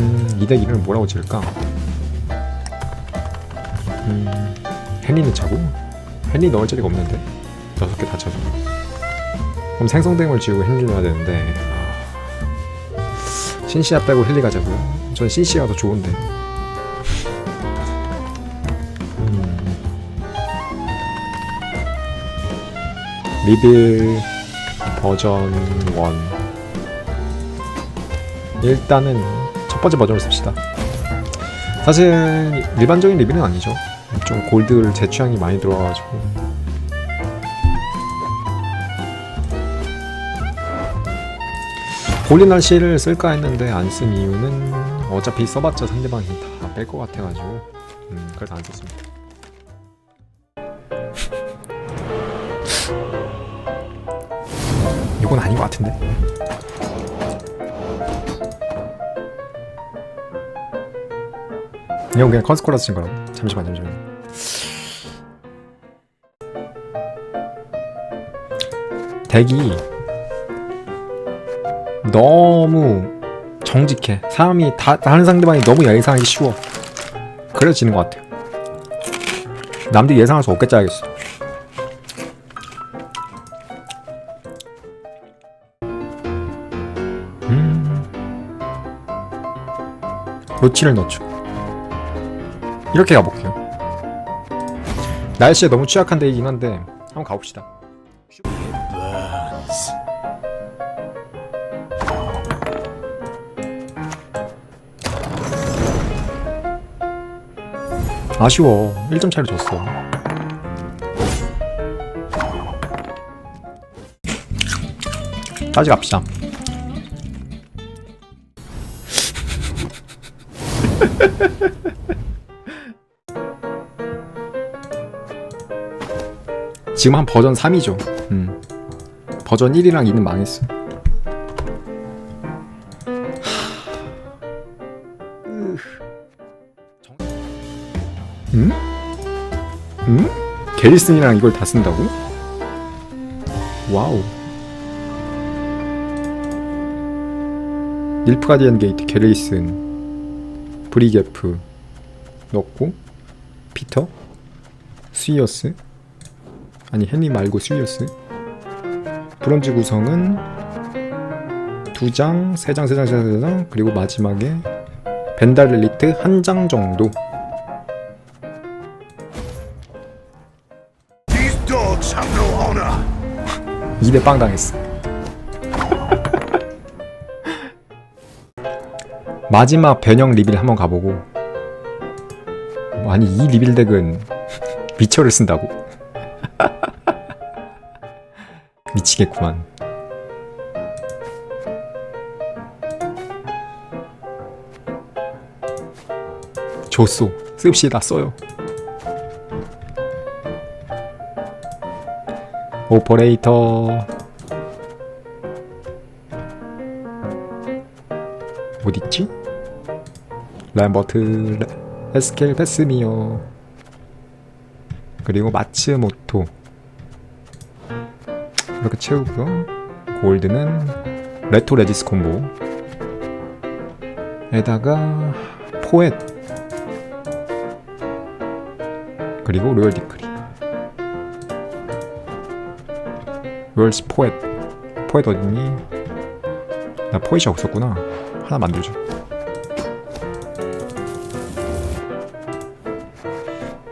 음, 2대 1을 뭐라고 지을까? 음, 헨리는 차고? 헨리 넣을 자리가 없는데? 여섯 개 다 쳐줘. 그럼 생성댐을 지우고 헨리를 넣어야 되는데, 아... 신시아 빼고 헨리 가자고요. 전 신시아가 더 좋은데. 음... 리빌 버전 1 일단은 첫 번째 버전을 씁시다. 사실 일반적인 리뷰는 아니죠. 좀 골드를 제 취향이 많이 들어와가지고 홀리날 실을 쓸까 했는데 안 쓴 이유는 어차피 써봤자 상대방이 다 뺄 것 같아가지고 음, 그래서 안 썼습니다. 이건 아닌 것 같은데. 이건 그냥 컨스코라스 친 거라고. 잠시만 잠시만. 덱이 너무 정직해. 사람이 다 다른 상대방이 너무 예상하기 쉬워. 그래서 지는 것 같아요. 남들이 예상할 수 없게 짜야겠어. 음. 로치를 넣죠. 이렇게 가볼게요. 날씨에 너무 취약한 데이긴 한데 한번 가봅시다. 아쉬워. 1점 차이로 졌어. 따지 갑시다. 지금 한 버전 3이죠. 음. 버전 1이랑 2는 망했어. 음? 음? 게리슨이랑 이걸 다 쓴다고? 와우. 닐프가디언 게이트, 게리슨, 브리게프 넣고 피터, 스위어스 아니 헨리 말고 스위어스 브론즈 구성은 두 장, 세 장, 세 장, 세 장, 세 장, 그리고 마지막에 벤달렐리트 한 장 정도. 2대 빵 당했어. 마지막 변형 리빌 한번 가보고. 아니 이 리빌 덱은 미처를 쓴다고? 미치겠구만. 줬소. 씁시다 써요. 오퍼레이터 어딨지? 램버트 레- 에스켈 베스미어 그리고 마츠모토 이렇게 채우고요. 골드는 레토 레지스 콤보. 에다가 포엣. 그리고 로열 디크리. 롤스 포엣. 포엣 어딨니? 나 포엣이 없었구나. 하나 만들죠.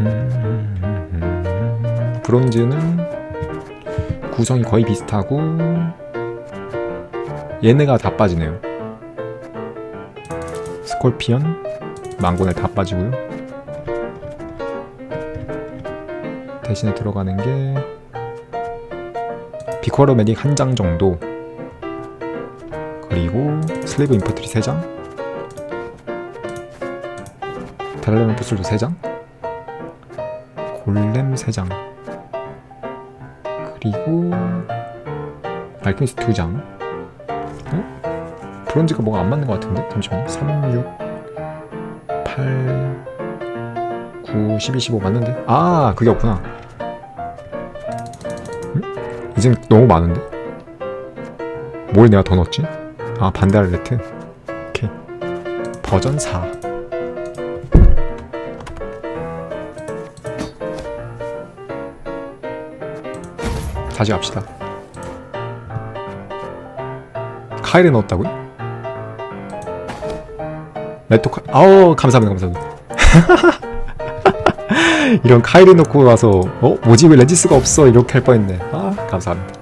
음, 브론즈는 구성이 거의 비슷하고 얘네가 다 빠지네요. 스콜피언 망고네 다 빠지고요. 대신에 들어가는 게 비쿼러 메딕 한 장 정도. 그리고 슬레이브 인퍼트리 3장. 달라면 부술도 3장. 골렘 3장 그리고 알케미스트 2장 어? 브론즈가 뭐가 안 맞는 것 같은데? 잠시만요 3, 6, 8, 9, 12, 15 맞는데? 아 그게 없구나 이젠 너무 많은데? 뭘 내가 더 넣었지? 아 반달레트 오케이 버전 4 다시 갑시다. 카일에 넣었다고요? 레토 카 아우 감사합니다 감사합니다. 이런 카일에 넣고 나서 어? 뭐지? 왜 레지스가 없어? 이렇게 할 뻔했네. 아 감사합니다.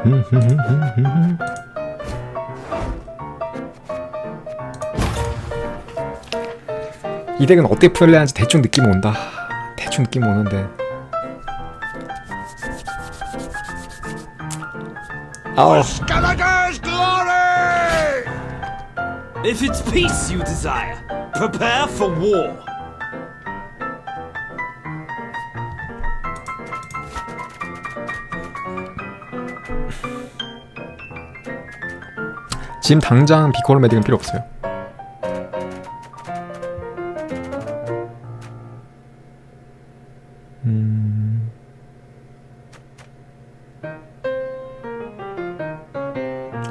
이 덱은 어떻게 플레이하는지 대충 느낌 온다 대충 느낌 오는데 아우 Gallagher's glory! If it's peace you desire, prepare for war. 지금 당장 비코로 메딕은 필요 없어요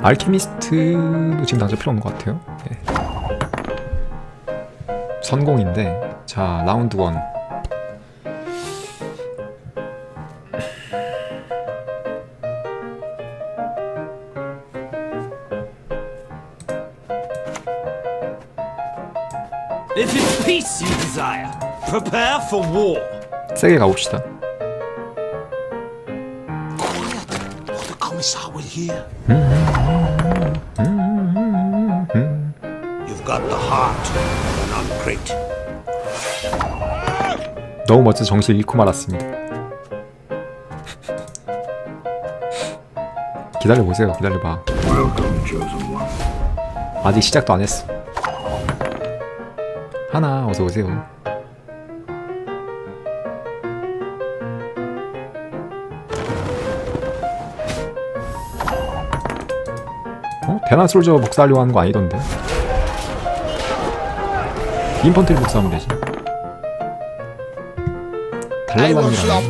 알케미스트도 지금 당장 필요 없는 것 같아요 네. 선공인데 자 라운드 원 If it's peace you desire, prepare for war. 세게 가봅시다 You've got the heart of an uncrate. 너무 멋져 정신 잃고 말았습니다. 기다려 보세요. 기다려 봐. Welcome, chosen one. 아직 시작도 안 했어. 하나 어서 오세요. 어? 대나 솔저 복사하려고 하는 거 아니던데? 인펀트리 복사하면 되지. 달랄란이랑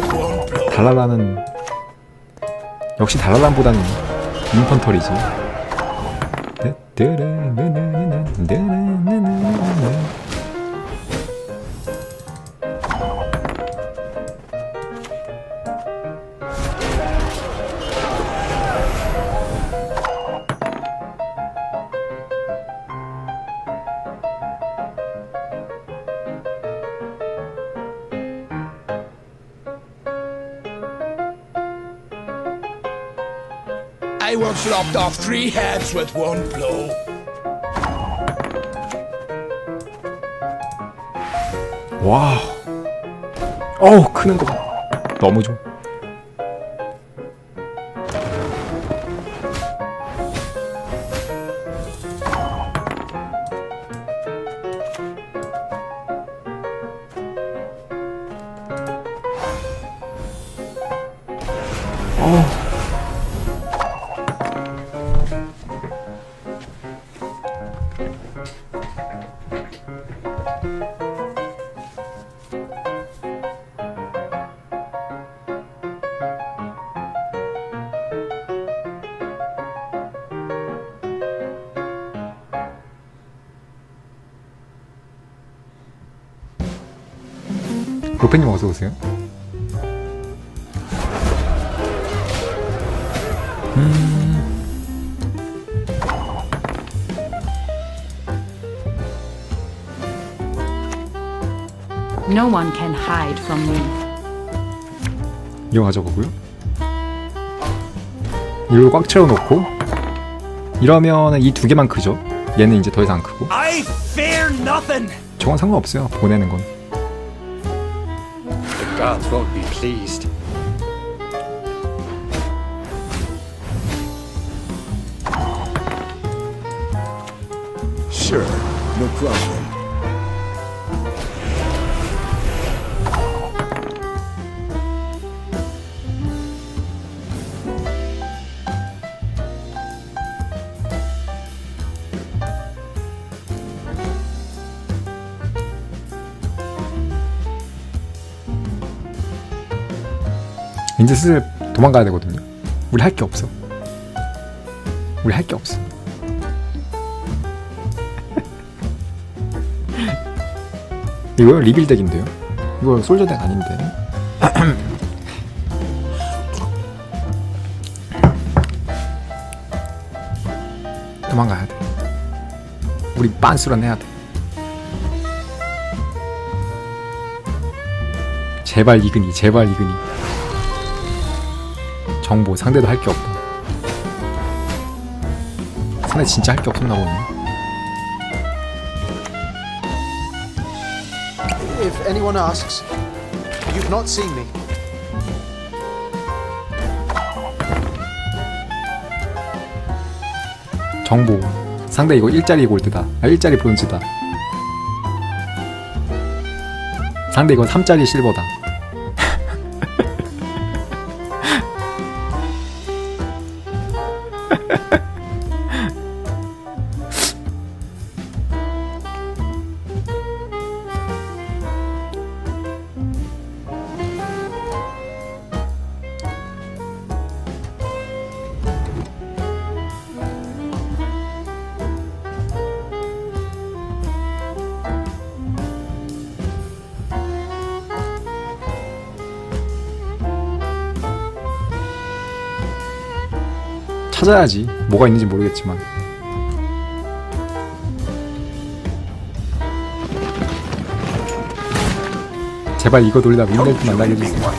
blow. 달랄라는 역시 달랄란보다는 인펀터리지. Once lopped off three heads with one blow. 와, 어우 크는 거 봐. 너무 좋아. 로페님 어서 오세요. No one can hide from me. 이용하죠 거고요. 이걸 꽉 채워놓고 이러면 이 두 개만 크죠. 얘는 이제 더 이상 안 크고. I fear nothing. 저건 상관없어요. 보내는 건. Gods won't be pleased. Sure, no problem. 이제 슬슬 도망가야 되거든요. 우리 할 게 없어. 우리 할 게 없어. 이거 리빌 덱인데요? 이거 솔저 덱 아닌데? 도망가야 돼. 우리 빤스런 해야 돼. 제발 이근이, 제발 이근이. 정보 상대도 할 게 없다. 상대 진짜 할 게 없었나 보네. If anyone asks, you've not seen me. 정보. 상대 이거 일자리 골드다. 아, 일자리 브론즈다. 상대 이거 3짜리 실버다. 찾아야지. 뭐가 있는지 모르겠지만. 제발 이거 돌리다 윈벨트 만나게 해주세요.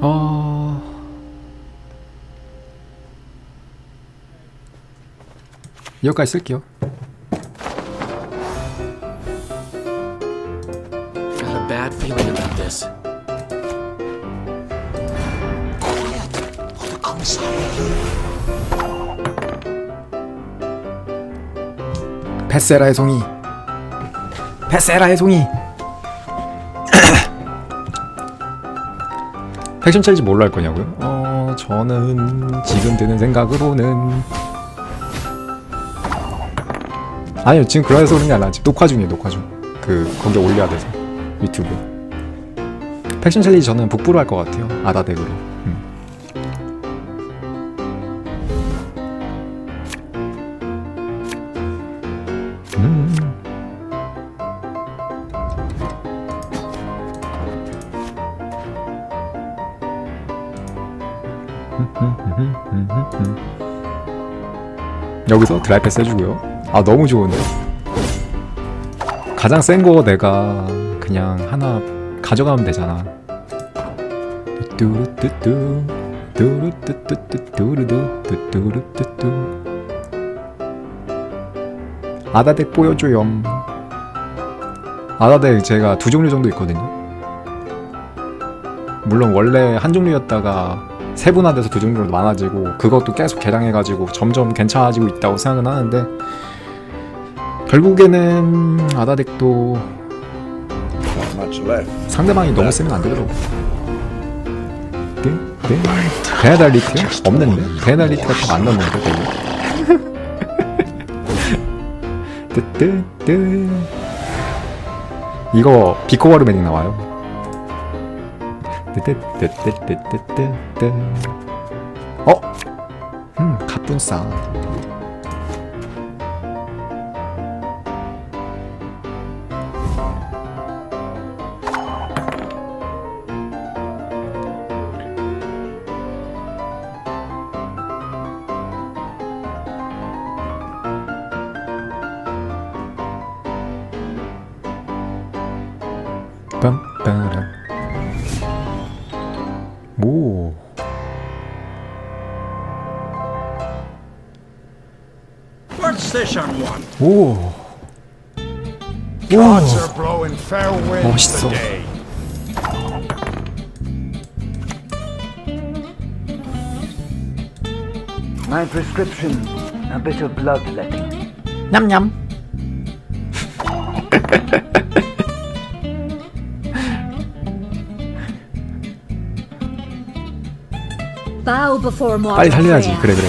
어... 여기까지 쓸게요. Bad feeling about this. Come silently. 패세라의 송이. 패세라의 송이. 팩션 챌린지 뭘로 할 거냐고요? 어, 저는 지금 드는 생각으로는 아니요, 지금 그래서 그런 게 아니라 지금 녹화 중이에요, 녹화 중. 그 거기 에 올려야 돼서 유튜브. 팩션 챌린지 저는 북부로 할 것 같아요, 아다덱으로. 여기서 드라이패스 해주고요. 아 너무 좋은데. 가장 센 거 내가 그냥 하나 가져가면 되잖아. 뚜루뚜뚜 뚜루뚜뚜뚜 뚜루뚜뚜뚜 아다덱 보여줘요. 아다덱 제가 두 종류 정도 있거든요. 물론 원래 한 종류였다가 세분화돼서 두 종류로 많아지고 그것도 계속 개량해가지고 점점 괜찮아지고 있다고 생각은 하는데 결국에는 아다덱도. 상대방이 너무 세면 안 되더라고. 네? 네? 베네달리트요? 없는데? 베네달리트가 다 만났는데 되게. 뜨뜨뜨 이거 비코바르 매직 나와요. 뜨뜨뜨뜨뜨뜨뜨 어? 음 가뿐싸 빰빠람 Whoa. What's station one? Whoa. Gods are blowing fair winds today. My prescription, a bit of bloodletting. Yum yum. 빨리 살려야지. prayer. 그래 그래.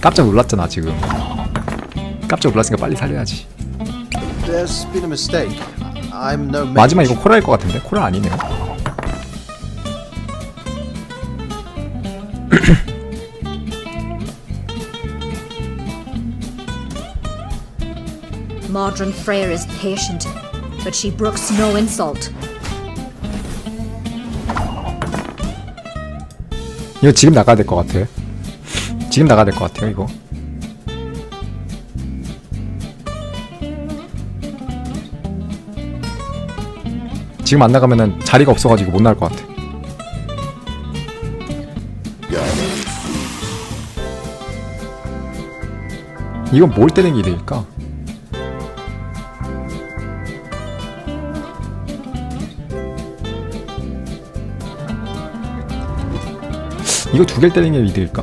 깜짝 놀랐잖아 지금. 깜짝 놀랐으니까 빨리 살려야지. 마지막 이거 코랄일 것 같은데 코랄 아니네요. Modern Freyr is patient, but she brooks no insult. 이거 지금 나가야 될 것 같아. 지금 나가야 될 것 같아요, 이거. 지금 안 나가면은 자리가 없어가지고 못 나갈 것 같아. 이건 뭘 때리는 게 이득일까? 이거 두 개를 때리는 게 이득일까?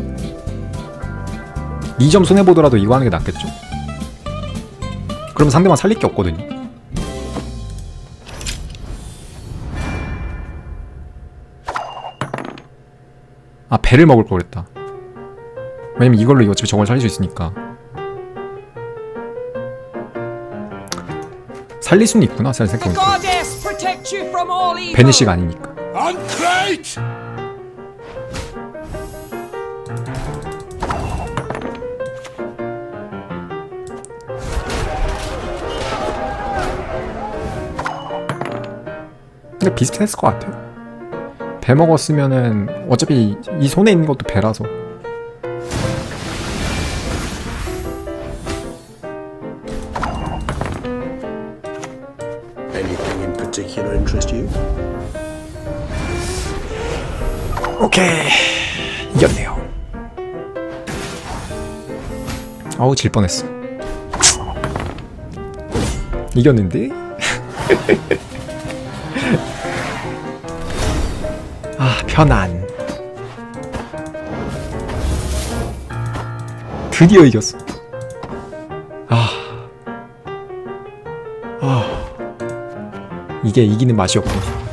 2점 손해보더라도 이거 하는 게 낫겠죠? 그럼 상대방 살릴 게 없거든요. 아 배를 먹을 걸 그랬다. 왜냐면 이걸로 어차피 저걸 살릴 수 있으니까. 살릴 수는 있구나 생각해보니까. 베니시가 아니니까. 근데 비슷했을 것 같아요. 배 먹었으면은 어차피 이 손에 있는 것도 배라서? 오케이 이겼네요. 어우 질 뻔했어. 이겼는데? 아 편안. 드디어 이겼어. 아, 아 이게 이기는 맛이었군.